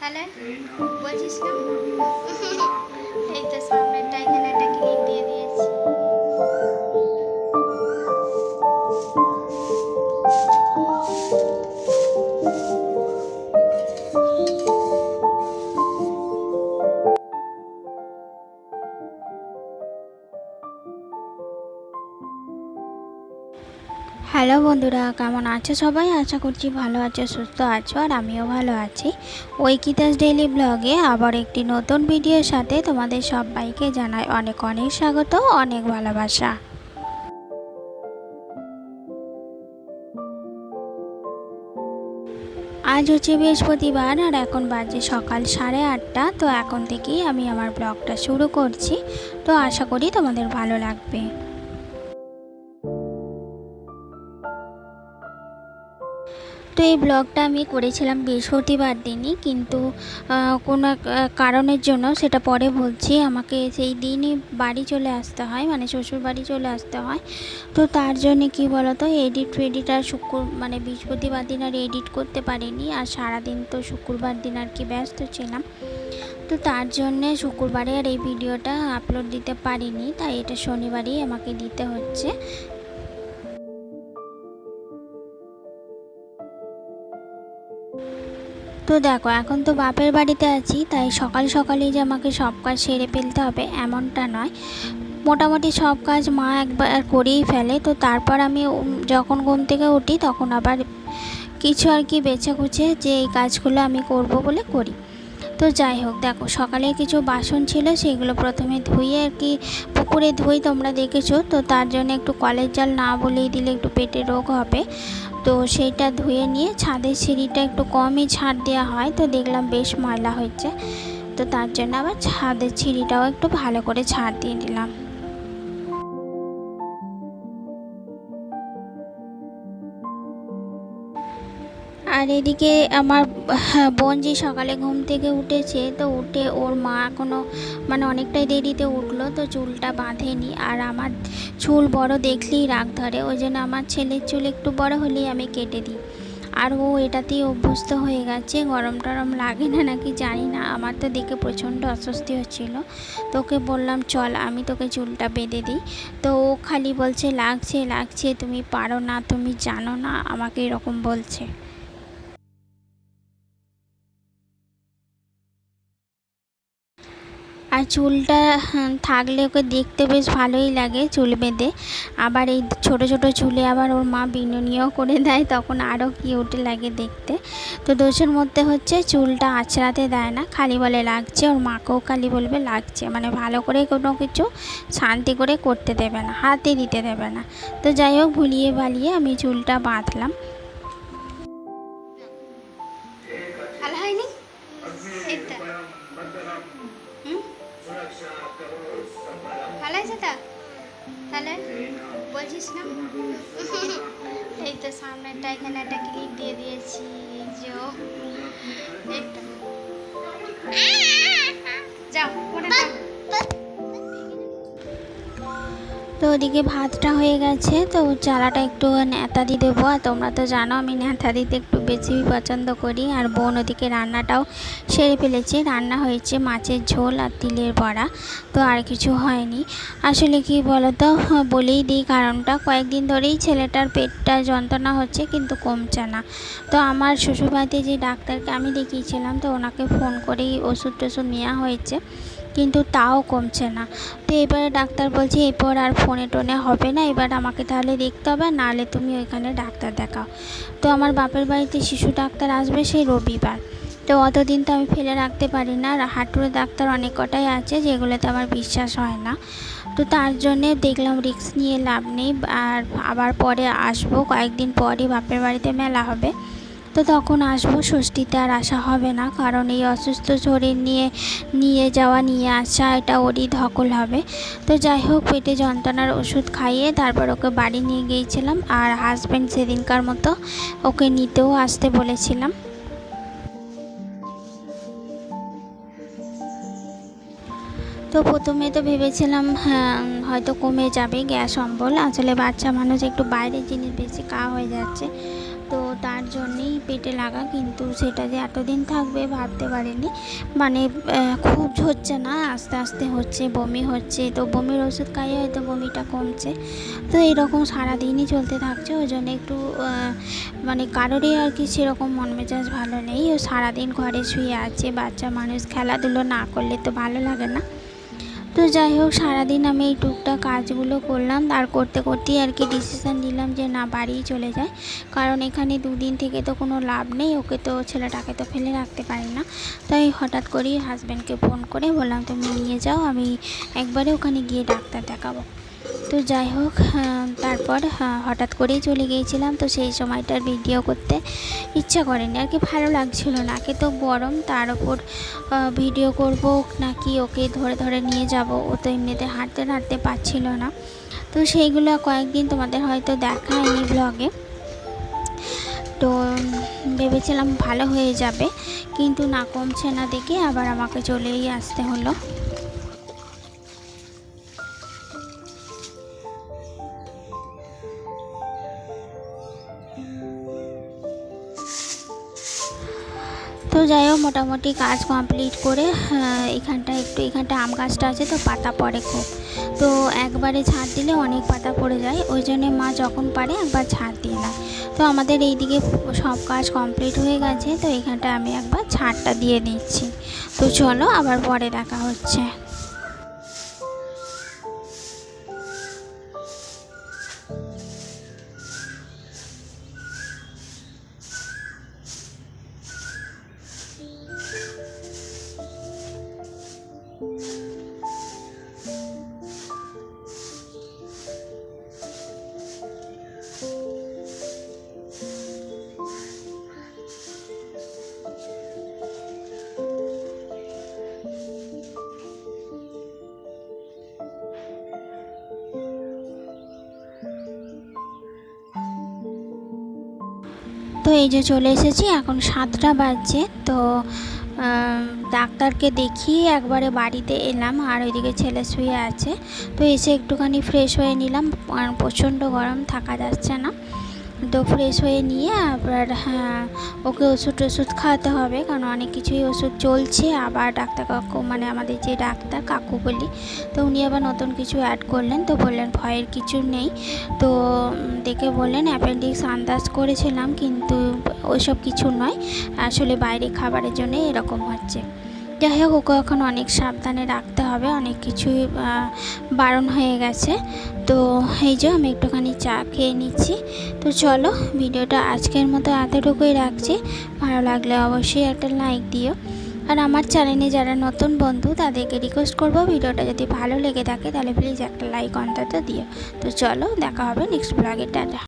তাহলে বলছিস না এই তো সামনেরটা এখানে হ্যালো বন্ধুরা, কেমন আছো সবাই? আশা করছি ভালো আছো, সুস্থ আছো, আর আমিও ভালো আছি। ঐকিতাস ডেইলি ব্লগে আবার একটি নতুন ভিডিওর সাথে তোমাদের সবাইকে জানাই অনেক অনেক স্বাগত, অনেক ভালোবাসা। আজ হচ্ছে বৃহস্পতিবার, আর এখন বাজে সকাল সাড়ে আটটা, তো এখন থেকেই আমি আমার ব্লগটা শুরু করছি। তো আশা করি তোমাদের ভালো লাগবে। তো এই ব্লগটা আমি করেছিলাম বৃহস্পতিবার দিনই, কিন্তু কোনো কারণের জন্য সেটা পরে বলছি। আমাকে সেই দিনই বাড়ি চলে আসতে হয় মানে শ্বশুর বাড়ি চলে আসতে হয়। তো তার জন্য কি বলতো এডিট ফেডিট আর শুক্র মানে বৃহস্পতিবার দিন আর এডিট করতে পারিনি। আর সারাদিন তো শুক্রবার দিন আর কি ব্যস্ত ছিলাম। তো তার জন্যে শুক্রবারে আর এই ভিডিওটা আপলোড দিতে পারিনি, তাই এটা শনিবারই আমাকে দিতে হচ্ছে। তো দেখো, এখন তো বাপের বাড়িতে আছি, তাই সকাল সকালেই যে আমাকে সব কাজ সেরে ফেলতে হবে এমনটা নয়। মোটামুটি সব কাজ মা একবার করেই ফেলে, তো তারপর আমি যখন ঘুম থেকে উঠি তখন আবার কিছু আর কি বেছে কুছে যে এই কাজগুলো আমি করব বলে করি। তো যাই হোক, দেখো, সকালে কিছু বাসন ছিল সেগুলো প্রথমে ধুয়ে আর কি পুকুরে ধুই, তোমরা দেখেছ, তো তার জন্য একটু কলের জল না বলেই দিলে একটু পেটে রোগ হবে। তো সেইটা ধুয়ে নিয়ে ছাদের সিঁড়িটা একটু কমই ছাড় দেওয়া হয়, তো দেখলাম বেশ ময়লা হয়েছে। তো তার জন্য আবার ছাদের সিঁড়িটাও একটু ভালো করে ছাড় দিয়ে দিলাম আর এদিকে আমার হ্যাঁ, বোন যে সকালে ঘুম থেকে উঠেছে তো উঠে ওর মা এখনও মানে অনেকটাই দেরিতে উঠল তো চুলটা বাঁধেনি। আর আমার চুল বড় দেখলেই রাগ ধরে ওই জন্য আমার ছেলের চুল একটু বড় হলেই আমি কেটে দিই। আর ও এটাতেই অভ্যস্ত হয়ে গেছে গরম টরম লাগে না নাকি জানি না আমার তো দেখে প্রচণ্ড অস্বস্তি হচ্ছিল। তোকে বললাম চল আমি তোকে চুলটা বেঁধে দিই। তো ও খালি বলছে লাগছে লাগছে তুমি পারো না তুমি জানো না আমাকে এরকম বলছে। আর চুলটা থাকলে ওকে দেখতে বেশ ভালোই লাগে চুল বেঁধে। আবার এই ছোট ছোট চুলে আবার ওর মা বিনুনিও করে দেয়, তখন আরও কিউট লাগে দেখতে। তো দোষের মধ্যে হচ্ছে চুলটা আঁচড়াতে দেয় না, খালি বলে লাগছে, ওর মাকেও খালি বলবে লাগছে। মানে ভালো করে কোনো কিছু শান্তি করে করতে দেবে না, হাতে দিতে দেবে না। তো যাই হোক, ভুলিয়ে ভালিয়ে আমি চুলটা বাঁধলাম। আছে তা তাহলে বলছিস না এই তো সামনেরটা এখানে একটা ক্লিপ দিয়ে দিয়েছি যে ও। এই তো। যাও ওটা যাও তো ওদিকে ভাতটা হয়ে গেছে, তো চালাটা একটু নেতা দিয়ে দেবো। আর তোমরা তো জানো, আমি নেতা দিতে একটু বেশি পছন্দ করি। আর বোন ওদিকে রান্নাটাও সেরে ফেলেছে। রান্না হয়েছে মাছের ঝোল আর তিলের বড়া, তো আর কিছু হয়নি। আসলে কি বলো তো বলেই দিই কারণটা, কয়েকদিন ধরেই ছেলেটার পেটটা যন্ত্রণা হচ্ছে, কিন্তু কমছে না। তো আমার শ্বশুরবাড়িতে যে ডাক্তারকে আমি দেখিয়েছিলাম, তো ওনাকে ফোন করেই ওষুধ টষুধ নেওয়া হয়েছে। কিন্তু তাও কমছে না। তো এবারে ডাক্তার বলছে, এরপর আর ফোনে টোনে হবে না, এবার আমাকে তাহলে দেখতে হবে, নাহলে তুমি ওইখানে ডাক্তার দেখাও। তো আমার বাপের বাড়িতে শিশু ডাক্তার আসবে সেই রবিবার। তো অতদিন তো আমি ফেলে রাখতে পারি না, হাঁটুর ডাক্তার অনেক কটাই আছে যেগুলোতে আমার বিশ্বাস হয় না। তো তার জন্যে দেখলাম রিস্ক নিয়ে লাভ নেই, আর আবার পরে আসব, কয়েকদিন পরই বাপের বাড়িতে মেলা হবে। তো তখন আসব, ষষ্ঠীতে আর আসা হবে না। কারণ এই অসুস্থ শরীর নিয়ে নিয়ে যাওয়া, নিয়ে আসা, এটা ওরই ধকল হবে। তো যাই হোক, পেটে যন্ত্রণার ওষুধ খাইয়ে তারপর ওকে বাড়ি নিয়ে গিয়েছিলাম। আর হাজব্যান্ড সেদিনকার মতো ওকে নিতেও আসতে বলেছিলাম। তো প্রথমে তো ভেবেছিলাম হ্যাঁ হয়তো কমে যাবে গ্যাস, অম্বল। আসলে বাচ্চা মানুষ একটু বাইরের জিনিস বেশি খাওয়া হয়ে যাচ্ছে। তো তার জন্যেই পেটে লাগা, কিন্তু সেটা যে এতদিন থাকবে ভাবতে পারিনি। মানে খুব হচ্ছে না, আস্তে আস্তে হচ্ছে, বমি হচ্ছে, তো বমির ওষুধ খাইয়ে হয়তো বমিটা কমছে। তো এরকম সারাদিনই চলতে থাকছে, ওই জন্য একটু মানে কারোরই আর কি সেরকম মন মেজাজ ভালো নেই। ও সারাদিন ঘরে শুয়ে আছে, বাচ্চা মানুষ খেলাধুলো না করলে তো ভালো লাগে না। তো যাই হোক, সারাদিন আমি এই টুকটা কাজগুলো করলাম। আর করতে করতেই আর কি ডিসিশান নিলাম যে না, বাড়িই চলে যায় কারণ এখানে দুদিন থেকে তো কোনো লাভ নেই। ওকে তো, ছেলেটাকে তো ফেলে রাখতে পারি না। তাই হঠাৎ করেই হাজব্যান্ডকে ফোন করে বললাম, তুমি নিয়ে যাও, আমি একবারে ওখানে গিয়ে ডাক্তার দেখাবো। তো যাই হোক তারপর আহ, হঠাৎ করেই চলে গিয়েছিলাম। তো সেই সময়টার ভিডিও করতে ইচ্ছা করেনি। আর কি ভালো লাগছিল না। একে তো গরম তার ওপর ভিডিও করব নাকি ওকে ধরে ধরে নিয়ে যাব। ও তো এমনিতে হাঁটতে হাঁটতে পারছিল না। তো সেইগুলো কয়েকদিন তোমাদের হয়তো দেখায়নি ব্লগে তো ভেবেছিলাম ভালো হয়ে যাবে কিন্তু না কমছে না দেখে আবার আমাকে চলেই আসতে হলো। তো যাই হোক, মোটামুটি কাজ কমপ্লিট করে এখানটা একটু, এখানটা আম গাছটা আছে তো, পাতা পড়ে খুব। তো একবারে ছাড় দিলে অনেক পাতা পড়ে যায়, ওই জন্যে মা যখন পারে একবার ছাড় দিয়ে নেয়। তো আমাদের এই দিকে সব কাজ কমপ্লিট হয়ে গেছে, তো এখানটা আমি একবার ছাড়টা দিয়ে দিচ্ছি। তো চলো আবার পরে দেখা হচ্ছে। তো এই যে চলে এসেছি, এখন সাতটা বাজছে। তো ডাক্তারকে দেখিয়ে একবারে বাড়িতে এলাম, আর ওইদিকে ছেলে শুয়ে আছে। তো এসে একটুখানি ফ্রেশ হয়ে নিলাম, কারণ প্রচণ্ড গরম, থাকা যাচ্ছে না। তো ফ্রেশ হয়ে নিয়ে আবার হ্যাঁ ওকে ওষুধ টষুধ খাওয়াতে হবে, কারণ অনেক কিছুই ওষুধ চলছে। আবার ডাক্তার কাকু মানে আমাদের যে ডাক্তার কাকু বলি, তো উনি আবার নতুন কিছু অ্যাড করলেন, তো বললেন ভয়ের কিছু নেই। তো দেখে বললেন অ্যাপেন্ডিক্স আন্দাজ করেছিলাম, কিন্তু ওইসব কিছু নয়। আসলে বাইরে খাবারের জন্য এরকম হচ্ছে। যাই হোক, ওকে এখন অনেক সাবধানে রাখতে হবে। অনেক কিছুই বারণ হয়ে গেছে। তো এই যে আমি একটুখানি চা খেয়ে নিচ্ছি। তো চলো, ভিডিওটা আজকের মতো এতটুকুই রাখছি। ভালো লাগলে অবশ্যই একটা লাইক দিও। আর আমার চ্যানেলে যারা নতুন বন্ধু, তাদেরকে রিকোয়েস্ট করব, ভিডিওটা যদি ভালো লেগে থাকে, তাহলে প্লিজ একটা লাইক অন্তত দিও। তো চলো, দেখা হবে নেক্সট ব্লগে, টাটা।